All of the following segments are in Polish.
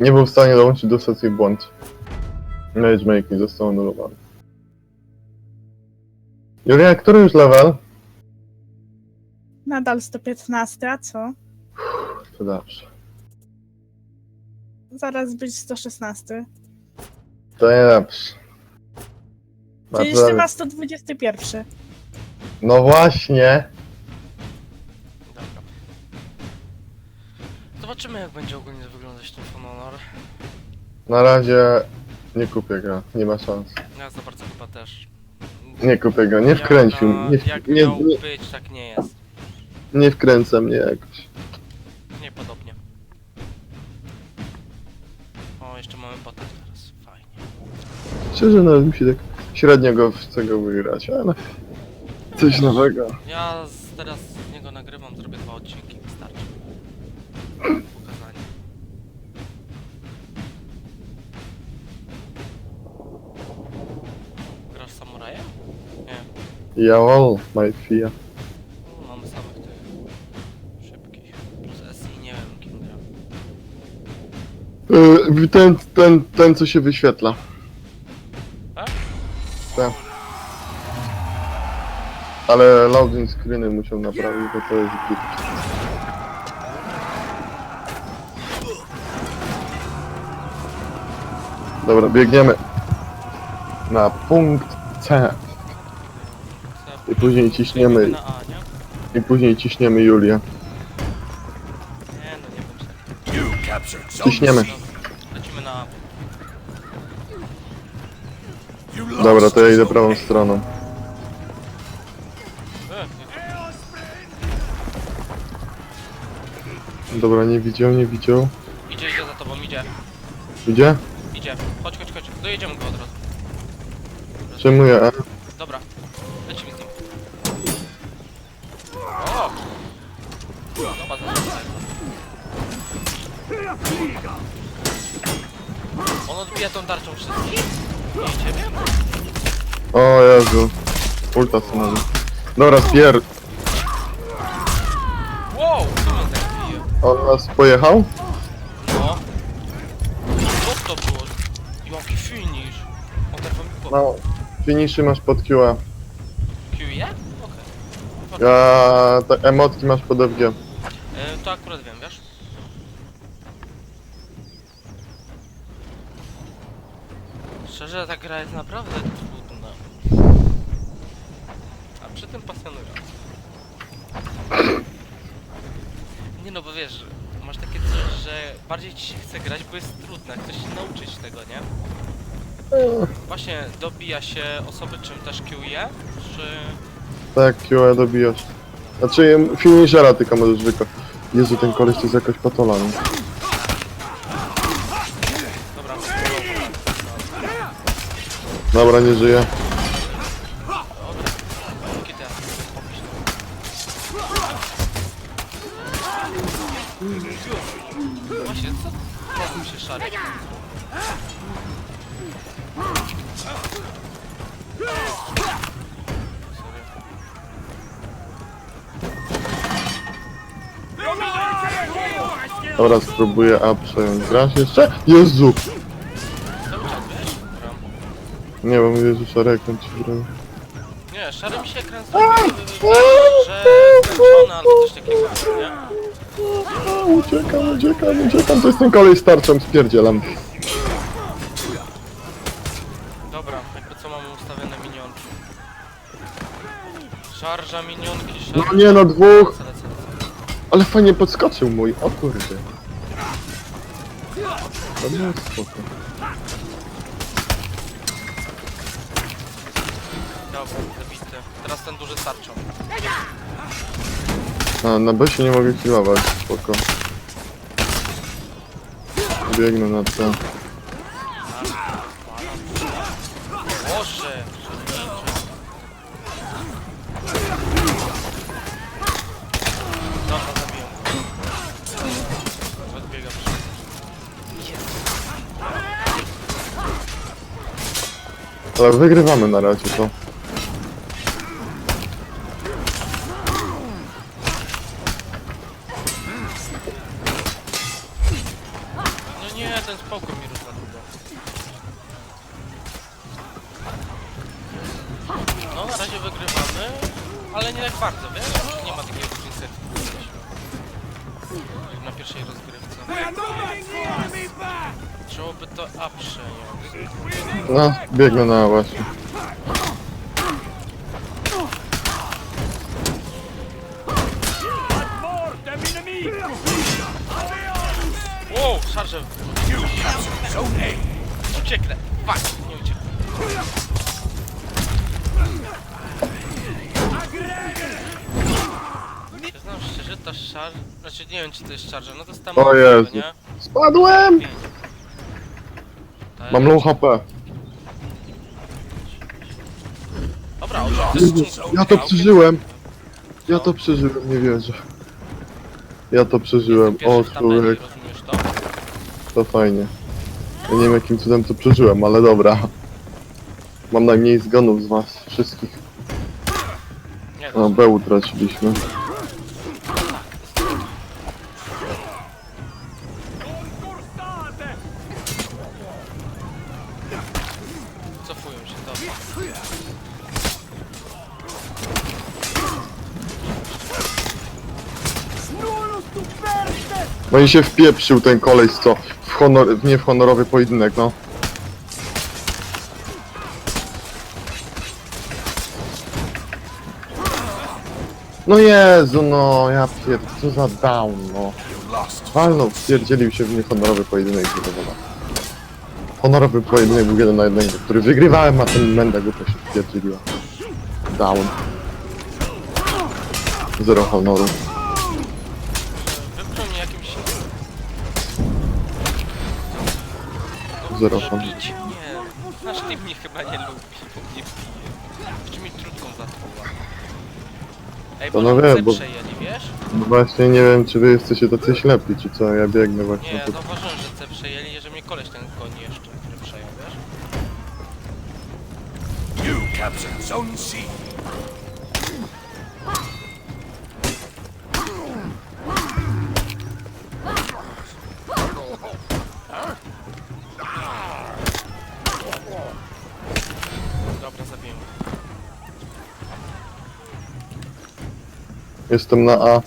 Nie był w stanie dołączyć do sesji błąd. Matchmaking został anulowany. Julia, który już level? Nadal 115, a co? To dobrze. Zaraz być 116. To nie dobrze. Czyli jeszcze ma 121. No właśnie. Zobaczymy jak będzie ogólnie wyglądać ten Phone Honor. Na razie nie kupię go. Nie ma szans. Ja za bardzo chyba też. Nie kupię go. Nie Jak wkręcił. na- Nie, Jak nie, miał nie, być, tak nie jest. nie wkręca mnie jakoś. Niepodobnie. O, jeszcze mamy bota teraz. Fajnie. Szczerze, nawet mi się tak średnio go chce go wygrać, ale coś nowego. Ja z, teraz z niego nagrywam, zrobię dwa odcinki, wystarczy. Pokazanie. Grasz samurajem? Nie. Jawol, my fia. No, mamy samych tych szybkich. SI nie wiem kim gra. Yy, ten, ten, ten co się wyświetla. Tak? Tak. Ale loading screeny musiał naprawić, bo to jest git. Dobra, biegniemy na punkt C i później ciśniemy Na A, nie? i później ciśniemy Julię. Nie, no nie wiem czy. Ciśniemy. Dobra, lecimy na A. Dobra, to ja idę prawą stroną. E, Dobra, nie widział, nie widział. idzie, idzie za tobą, idzie. Gdzie? Idzie. Chodź, chodź, chodź. Dojedziemy go od razu. Dobra, Przejmuję E. Dobra, lecimy z nim. O! Zobacz. On odbija tą tarczą wszystkich. Nie ciebie? O Jezu. Ulta stanowi. Dobra, pier... Wow! Co mnie tak bije? On nas pojechał? No. Co to było? Jaki finish? Oderwał mi głowę. No. Finishy masz pod QA. QE? Okej. Ja... te emotki masz pod FG. E, to akurat wiem, wiesz? Szczerze, ta gra jest naprawdę trudna. A przy tym pasjonująca. Nie no, bo wiesz, masz takie coś, że bardziej ci się chce grać, bo jest trudne, chcesz się nauczyć tego, nie? Właśnie, dobija się osoby czym też QE, czy... Tak, QA dobijasz. Znaczy, finishera tylko możesz wykonać. Jezu, ten koleś to jest jakaś patola. no. Dobra, Dobra, nie żyje. Dobra, kiedy ja sobie pomyślę. Właśnie, co? Znowu się szary. Dobra, spróbuję A przejąć. Grasz jeszcze? Jezu! Cały czas, wiesz? Gram. Nie wiem, Jezu, szary jak on ci gra. Nie, szary mi się ekran zrobił, że albo coś takiego, nie? A, uciekam, uciekam, uciekam. To jest ten koleś z tarczą, spierdzielam. Dobra, jakby co mamy ustawione minionki. Szarża minionki, szarża... No nie no, dwóch! Lecę, lecę, lecę. Ale fajnie podskoczył mój, o kurde. To było spoko. Dobra, zabity. Teraz ten duży starczą. A, na B się nie mogę healować, spoko. Biegnę na C. Boże! Ale wygrywamy na razie to. No nie, ten spokój mi rusza chyba. No na razie wygrywamy, ale nie tak bardzo, wiesz? Nie ma takiej różnicy. jak Na pierwszej rozgrywce. Trzeba by to A przejąć. No, biegnę na właśnie. Wow, szarże! Ucieknę! Fuck, nie ucieknę. Przyznam szczerze, ta szar... Znaczy nie wiem czy to jest szarża, no to jest tam... O Jezu. nie? Spadłem! Pięć. Ta Mam jest- low HP. Dobra, jest Ja to przeżyłem. Ja to przeżyłem, nie wierzę. Ja to przeżyłem. O człowiek, rozumiesz to? to fajnie. Ja nie wiem jakim cudem to przeżyłem, ale dobra. Mam najmniej zgonów z was wszystkich. Nie, A, to B utraciliśmy. cofują się, dobra. No i się wpieprzył ten koleś, co w, honor, w nie w honorowy pojedynek, no. No Jezu, no, ja pier... co za down, no. Walno, stwierdzielił się w niehonorowy pojedynek Niewolą. Honorowy pojedynek był jeden na jednego, który wygrywałem, a ten Menda to się stwierdziliła. Down. Zero honoru. Wypchnął mnie jakimś... Zero Może honoru. bić? Nie. Nasz team mnie chyba nie lubi, bo mnie bije. Jeszcze mi trudką zatruła. Ej, bo To no wiem, bo- przejęli, wiesz? No właśnie nie wiem, czy wy jesteście tacy ślepi, czy co, ja biegnę właśnie Nie, tu. zauważyłem, że You captured Zone C. Dobra, zabiję. Jestem na A.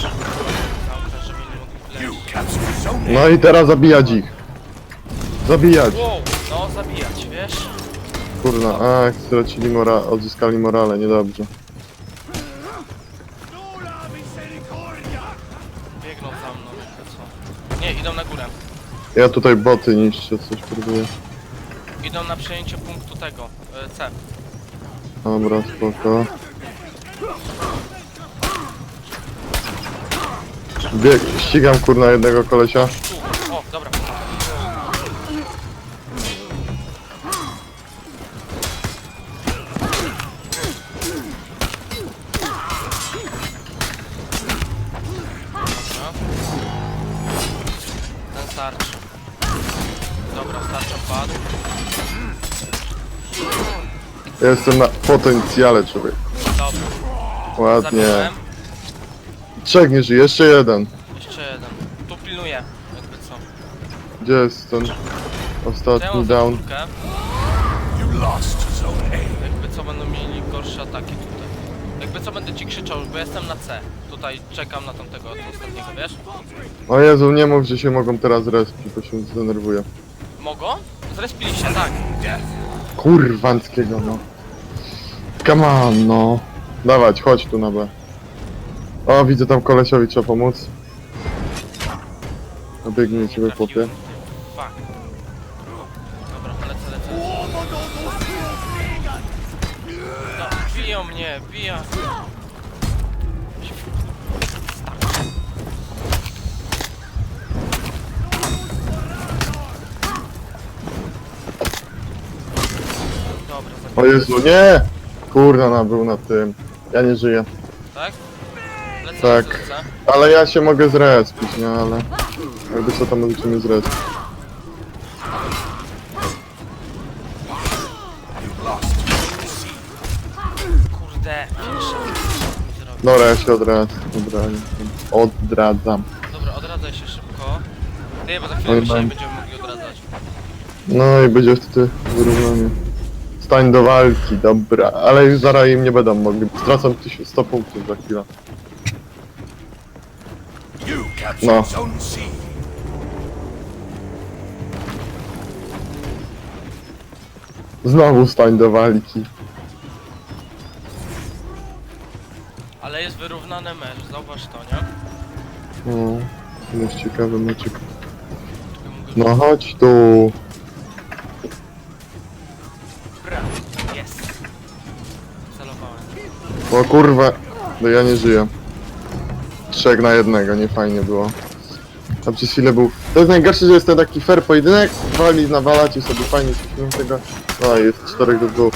Zamknę, żeby nie mogli You wleźć. captured Zone A. No i teraz zabijać ich. Zabijać. Wow? Kurna, a stracili mora, odzyskali morale, niedobrze. Biegną za mną, jakby co. Nie, idą na górę. Ja tutaj boty niszczę, coś próbuję. Idą na przejęcie punktu tego, e, C. Dobra, spoko. Bieg, ścigam kurna jednego kolesia. Tu, o. Dobra. Ja jestem na potencjale, człowiek. Dobra, Ładnie. zabiłem. Trzech nie żyje, jeszcze jeden. Jeszcze jeden. Tu pilnuję, jakby co. Gdzie jest ten ostatni down? Jakby co będą mieli gorsze ataki tutaj. Jakby co będę ci krzyczał, bo jestem na C. Tutaj czekam na tamtego ostatniego, wiesz? O Jezu, nie mów, że się mogą teraz respić, bo się zdenerwuję. Mogą? Zrespili się, tak. Kurwanckiego, no. Come on, no. Dawać, chodź tu na B. O, widzę tam kolesiowi, trzeba pomóc. Obiegnij ciebie Nie popie. trafiłem. Fuck. Dobra, lecę, lecę. No, biją mnie, biją. Dobra, O. Jezu, nie! Kurna, no, był na tym. Ja nie żyję. Tak? Lecę, Tak. lecę. Ale ja się mogę zrespić, nie? Ale... Jakby co tam możecie mnie zrespić. Kurde, pierwszy zrobię. Dobra, ja się odradzam. Dobra, odradzam. Dobra, odradzaj się szybko. Nie, bo za Oj, chwilę my się nie mam. będziemy mogli odradzać. No i będzie wtedy wyrównanie. Stań do walki, dobra, ale już zaraz im nie będą mogli. Stracą 1100 punktów za chwilę. No. Znowu stań do walki. Ale jest wyrównany mecz, zauważ to, nie? No, to jest ciekawy meczek. No chodź tu. O kurwa, no ja nie żyję. Trzech na jednego, nie fajnie było. Tam przez chwilę był... To jest najgorsze, że jest ten taki fair pojedynek, wali nawalać i sobie fajnie śmieją tego. No jest czterech do dwóch.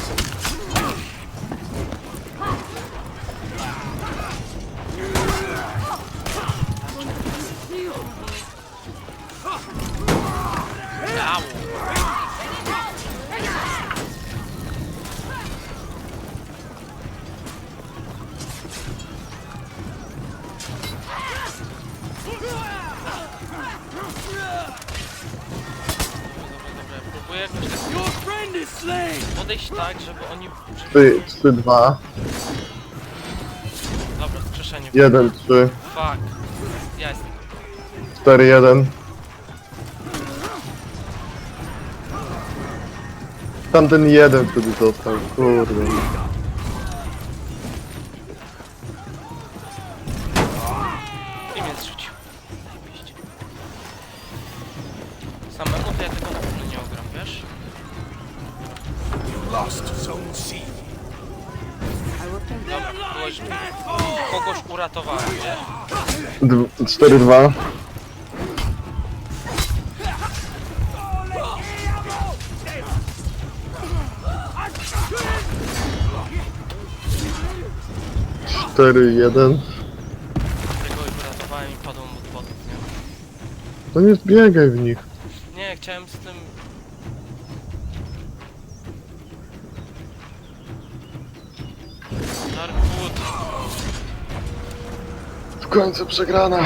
Próbuję jakoś tak podejść tak, żeby oni... Żeby... 3, 3, 2, Dobra, skrzeszenie. 1, 3, Fuck. Ja jestem. 4, 1. Tamten jeden wtedy został, kurde. Kogoś, kogoś uratowałem, nie? 4, 2. Cztery, jeden. Tego uratowałem i padłem od botów, nie? To nie zbiegaj w nich. Nie, chciałem z tym... końcu przegrana.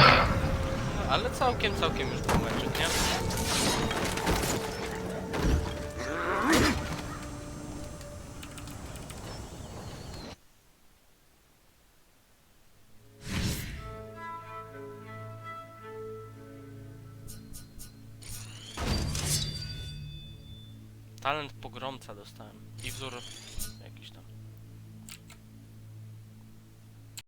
ale całkiem, całkiem już był meczek, nie? Talent pogromca dostałem i wzór